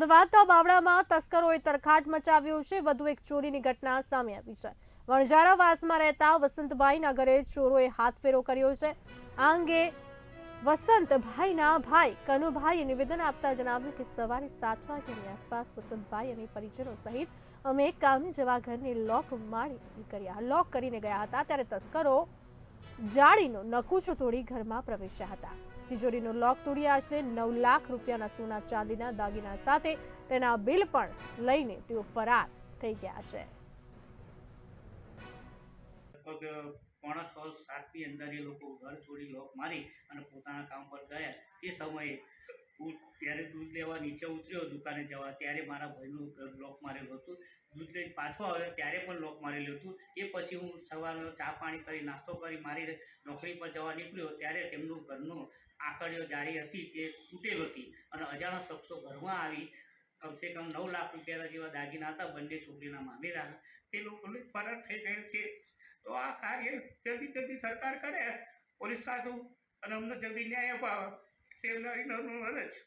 અમદાવાદના બાવળામાં તસ્કરોએ તરખાટ મચાવ્યો છે. વધુ એક ચોરીની ઘટના સામે આવી છે. વણઝારા વાસમાં રહેતા વસંતભાઈના ઘરે ચોરોએ હાથ ફેરો કર્યો છે. આ અંગે વસંતભાઈના ભાઈ કનુભાઈએ નિવેદન આપતા જણાવ્યું કે સવારે સાત વાગ્યાની આસપાસ વસંતભાઈ અને પરિજનો સહિત અમે કામે જવા ઘરને લોક મારી કર્યા. લોક કરીને ગયા હતા ત્યારે તસ્કરો જાળીનો નકુચો તોડી ઘરમાં પ્રવેશ્યા હતા. તિજોરીનો લોક તોડી આશરે નવ લાખ રૂપિયાના સોના ચાંદીના દાગીના સાથે તેના બિલ પણ લઈને તેઓ ફરાર થઈ ગયા છે. લગભગ પોણા છ સાતની અંદર એ લોકો ઘર છોડી લોક મારી અને પોતાના કામ પર ગયા. એ સમયે ત્યારે દૂધ લેવા નીચે ઉતર્યો દુકાને જવા, ત્યારે મારા ભાઈનું લોક મારેલું હતું. દૂધ લઈને પાછો આવ્યો, ત્યારે પણ લોક મારેલું હતું. એ પછી હું સવારનો ચા પાણી કરી, નાસ્તો કરી મારી નોકરી પર જવા નીકળ્યો. ત્યારે તેમનું ઘરનું આકડીઓ જાળી હતી તે તૂટેલ હતી અને અજાણા શખ્સો ઘરમાં આવી, કમસે કમ નવ લાખ રૂપિયાના જેવા દાગીના હતા બંને છોકરીના મામેરા તે લોકો ફરાર થઈ ગયેલ છે. તો આ કાર્ય જલ્દી જલ્દી સરકાર કરે, પોલીસ ખાતું અને અમને જલ્દી ન્યાય અપાવે. તે મારી નમ્ર મદદ છે